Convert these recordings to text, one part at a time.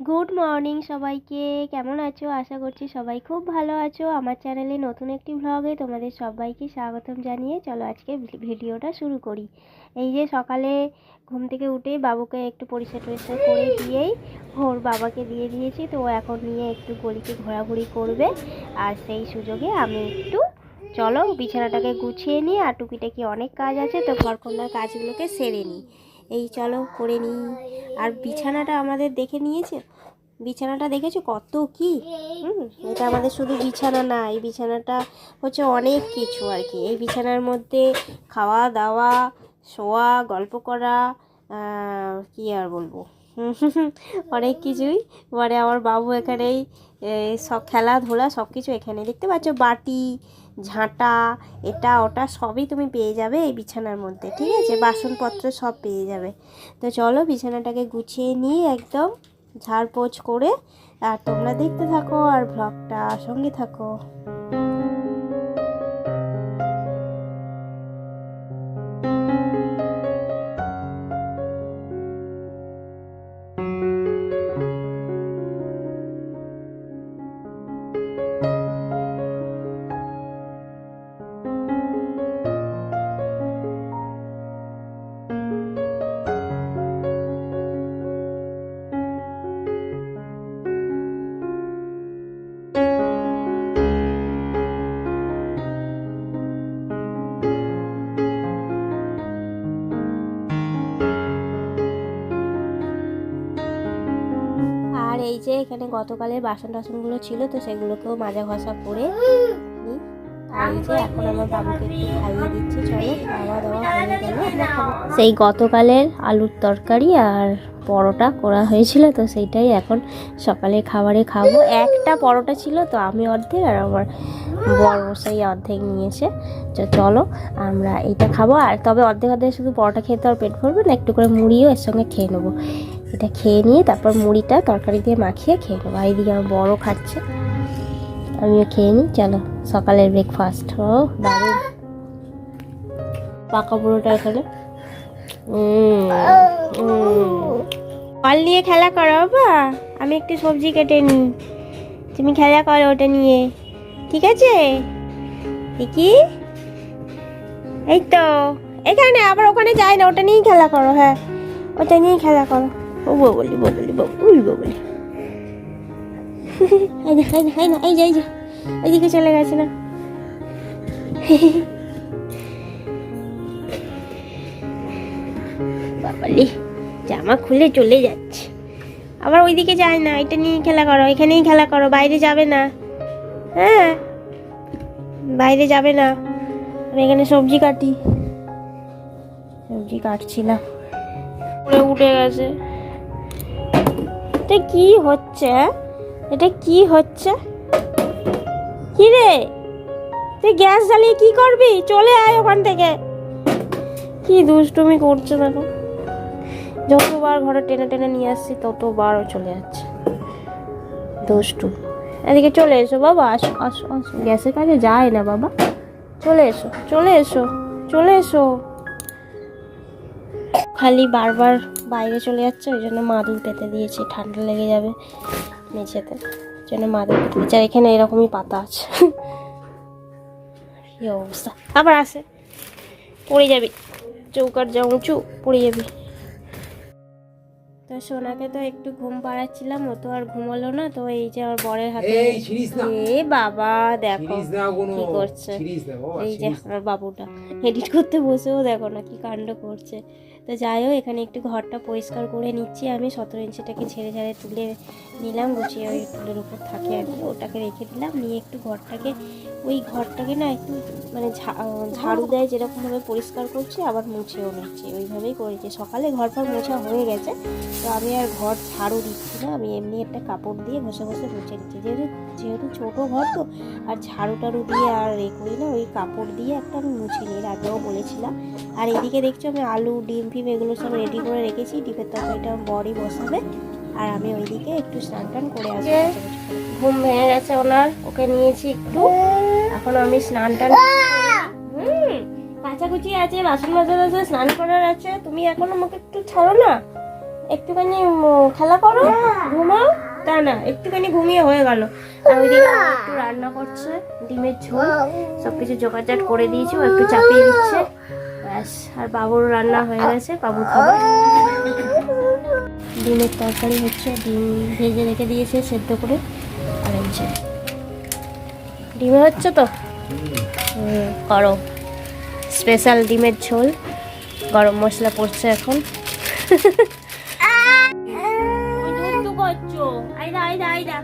Good morning সবাইকে। কেমন আছো? আশা করছি সবাই খুব ভালো আছো। আমার চ্যানেলে নতুন একটি ভ্লগে তোমাদের সবাইকে স্বাগতম জানিয়ে চলো আজকে ভিডিওটা শুরু করি। এই যে সকালে ঘুম থেকে উঠে বাবুকে একটু পরিষ্কার টরিষ্কার করে দিয়েই ভোর বাবাকে দিয়ে দিয়েছি। তো এখন নিয়ে একটু গলিতে ঘোরাঘুরি করবে। আর সেই সুযোগে আমি একটু চলো বিছানাটাকে গুছিয়ে নিই। আর টুকিটাকি অনেক কাজ আছে, তো ঘরকন্যার কাজগুলোকে সেরে নিই। এই চলো করে নিই। আর বিছানাটা আমাদের দেখে নিয়েছে? বিছানাটা দেখেছ? কত কি? হুম, এটা আমাদের শুধু বিছানা না, এই বিছানাটা হচ্ছে অনেক কিছু আর কি। এই বিছানার মধ্যে খাওয়া, দাওয়া, শোয়া, গল্প করা কি আর বলব? অনেক কিছুই। মানে আমার বাবু এখানেই সব খেলাধুলা সব কিছু এখানে। দেখতে পাচ্ছ? বাটি ঝাঁটা, এটা, ওটা সবই তুমি পেয়ে যাবে এই বিছানার মধ্যে, ঠিক আছে? বাসনপত্র সব পেয়ে যাবে। তো চলো বিছানাটাকে গুছিয়ে নিয়ে একদম ঝাড়পোছ করে, আর তোমরা দেখতে থাকো আর ব্লগটা সঙ্গে থাকো। এখানে গতকালের বাসন টাসনগুলো ছিল, তো সেগুলোকেও মাজা ঘষা করে এখন আমার বাবুকে খাইয়ে দিচ্ছি, চলো খাওয়া দাওয়া সেই গতকালের আলুর তরকারি আর পরোটা করা হয়েছিল, তো সেইটাই এখন সকালে খাবারে খাব। একটা পরোটা ছিল, তো আমি অর্ধেক আর আমার বড় সেই অর্ধেক নিয়েছে। তো চলো আমরা এইটা খাব। আর তবে অর্ধেক অর্ধেক শুধু পরোটা খেতে আর পেট ভরবে না, একটু করে মুড়িও এর সঙ্গে খেয়ে নেব। এটা খেয়ে নিয়ে তারপর মুড়িটা তরকারি দিয়ে মাখিয়ে খেয়ে নেব। আর এইদিকে আমার বড় খাচ্ছে। আমিও খেয়ে নিই। চলো, সকালের ব্রেকফাস্ট ও, দারুণ। পাকা পুরোটা এখানে। ফল নিয়ে খেলা করো বাবা। আমি একটু সবজি কেটে নিই। তুমি খেলা করো ওটা নিয়ে। ঠিক আছে? কি এই তো। এখানে, আবার ওখানে যাই না। ওটা নিয়েই খেলা করো হ্যাঁ। ওটা নিয়েই খেলা করো। ও বলি বলি বলি বলি এই না এই না এই না এই যে এই যে এইদিকে চলে গেছে না? বাবালি জামা খুলে চলে যাচ্ছে। আবার ওইদিকে যায় না এটা নিয়ে খেলা করো এখানেই খেলা করো বাইরে যাবে না। হ্যাঁ বাইরে যাবে না। আমি এখানে সবজি কাটি। সবজি কাটছিলাম। উঠে গেছে। এটা কি হচ্ছে? এটা কি হচ্ছে? কি রে তুই গ্যাস জ্বালিয়ে কি করবি? চলে আয় ওখান থেকে। কি দুষ্টুমি করছে দেখো। যতবার ঘরে টেনে টেনে নিয়ে আসছি, ততবারও চলে যাচ্ছে। দুষ্টু। এদিকে চলে এসো বাবা, আসো আসো আসো। গ্যাসের কাছে যায় না বাবা। চলে এসো চলে এসো চলে এসো। খালি বারবার বাইরে চলে যাচ্ছে ওই জন্য মাদুর পেতে দিয়েছি ঠান্ডা লেগে যাবে মেঝেতে। ওই জন্য মাদুর পেতে দিয়েছি আর এখানে এরকমই পাতা আছে। কি অবস্থা। আবার আসে। পড়ে যাবি। চৌকার যা উঁচু পড়ে যাবি। তো সোনাকে তো একটু ঘুম পাড়াচ্ছিলাম ও তো আর ঘুমোলো না তো এই যে আমার বরের হাতে এই এ বাবা দেখো কি করছে। এই যে আমার বাবুটা। এডিট করতে বসেও দেখো না কি কাণ্ড করছে। তো যাই হোক, এখানে একটু ঘরটা পরিষ্কার করে নিচ্ছি। আমি সতেরো ইঞ্চিটাকে ছেড়ে ঝাড়ে তুলে নিলাম, গুছিয়ে ওই টুলের উপর থাকে আর কি। ওটাকে রেখে দিলাম, নিয়ে একটু ঘরটাকে, ওই ঘরটাকে না একটু মানে ঝাড়ু দেয় যেরকমভাবে পরিষ্কার করছি, আবার মুছেও নিচ্ছি। ওইভাবেই করেছি। সকালে ঘর ফর মোছা হয়ে গেছে, তো আমি আর ঘর ঝাড়ু দিচ্ছি না। আমি এমনি একটা কাপড় দিয়ে ঘষে ঘষে মুছে দিচ্ছি যেহেতু যেহেতু ছোটো ঘর তো, আর ঝাড়ু টাড়ু দিয়ে আর এ করি না, ওই কাপড় দিয়ে একটা আমি মুছে নিই। আগেও বলেছিলাম আর এদিকে দেখছ আমি আলু ডিম ফিম এগুলো সব রেডি করে রেখেছি। ডিমের তরকারিটা বড়ি বসাবে। আর আমি ওইদিকে একটু স্নান টান করে আসব। ঘুম ভেঙে গেছে ওনার। ওকে নিয়েছি একটু। এখন আমি স্নান টান কাচাকুচি আছে বাসন মাজার আছে স্নান করার আছে। তুমি এখন আমাকে একটু ছাড়ো না? একটুখানি খেলা করো ঘুমাও। তা না একটুখানি ঘুমিয়ে হয়ে গেল। আর মা একটু রান্না করছে ডিমের ঝোল। সব কিছু জোগাড়জাট করে দিয়েছি ও একটু চাপিয়ে দিচ্ছে। ব্যাস আর বাবুর রান্না হয়ে গেছে বাবু খাবার ডিমের তরকারি হচ্ছে ডিম ভেজে রেখে দিয়েছে সেদ্ধ করে আর যে। ডিমে হচ্ছে তো? করো স্পেশাল ডিমের ঝোল। গরম মশলা পড়ছে এখন। আইদা আইদা আইদা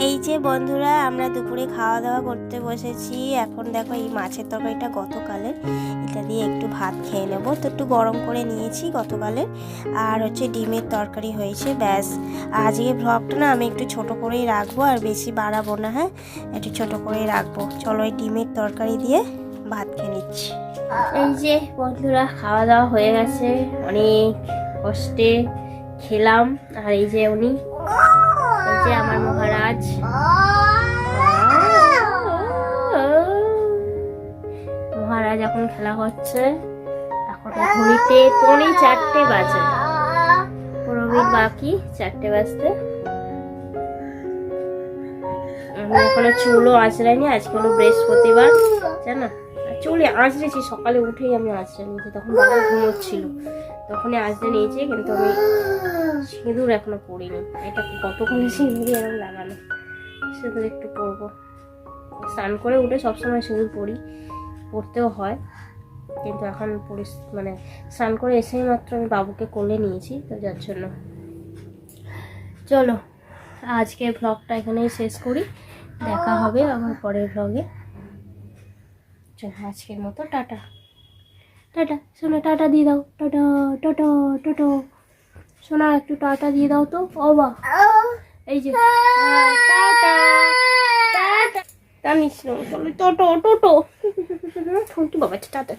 এই যে বন্ধুরা, আমরা দুপুরে খাওয়া দাওয়া করতে বসেছি। এখন দেখো এই মাছের তরকারিটা গতকালের। এটা দিয়ে একটু ভাত খেয়ে নেব। তো একটু গরম করে নিয়েছি গতকালের। আর হচ্ছে ডিমের তরকারি হয়েছে, ব্যাস। আজকে ব্লগটা না আমি একটু ছোট করেই রাখব আর বেশি বাড়াবো না হ্যাঁ? একটু ছোট করেই রাখব। চলো এই ডিমের তরকারি দিয়ে ভাত খেয়ে নিচ্ছি। এই যে বন্ধুরা খাওয়া দাওয়া হয়ে গেছে। অনেক কষ্টে খেলাম। আর এই যে উনি, এই যে আমার মহারাজ মহারাজ এখন খেলা হচ্ছে এখন ঘড়িতে পৌনে চারটে বাজে। প্রবীর বাকি চারটে বাজতে। আমি এখনও চুলও আঁচড়াইনি, আজকে হলো বৃহস্পতিবার, জানো? চুলে আঁচড়েছি, সকালে উঠেই আমি আঁচড়ে নিয়েছি তখন বাবা ঘুমোচ্ছিল। তখনই আসতে নিয়েছি, কিন্তু আমি সিঁদুর এখনও পরিনি এটা কতক্ষণে সিঁদুর এরকম লাগানো? সিঁদুর একটু পরবো। স্নান করে উঠে সবসময় সিঁদুর পরি, পরতেও হয়। কিন্তু এখন পরিস মানে স্নান করে এসেই মাত্র আমি বাবুকে কোলে নিয়েছি, তো যার জন্য। চলো আজকে ভ্লগটা এখানেই শেষ করি। দেখা হবে আবার পরের ভ্লগে আজকের মতো, টাটা। টাটা সোনা টাটা দিয়ে দাও টাটা টাটা টাটা সোনা একটু টাটা দিয়ে দাও তো অবা এই যে হ্যাঁ, টাটা টাটা টানিস টোটো টোটো বাবা টাটা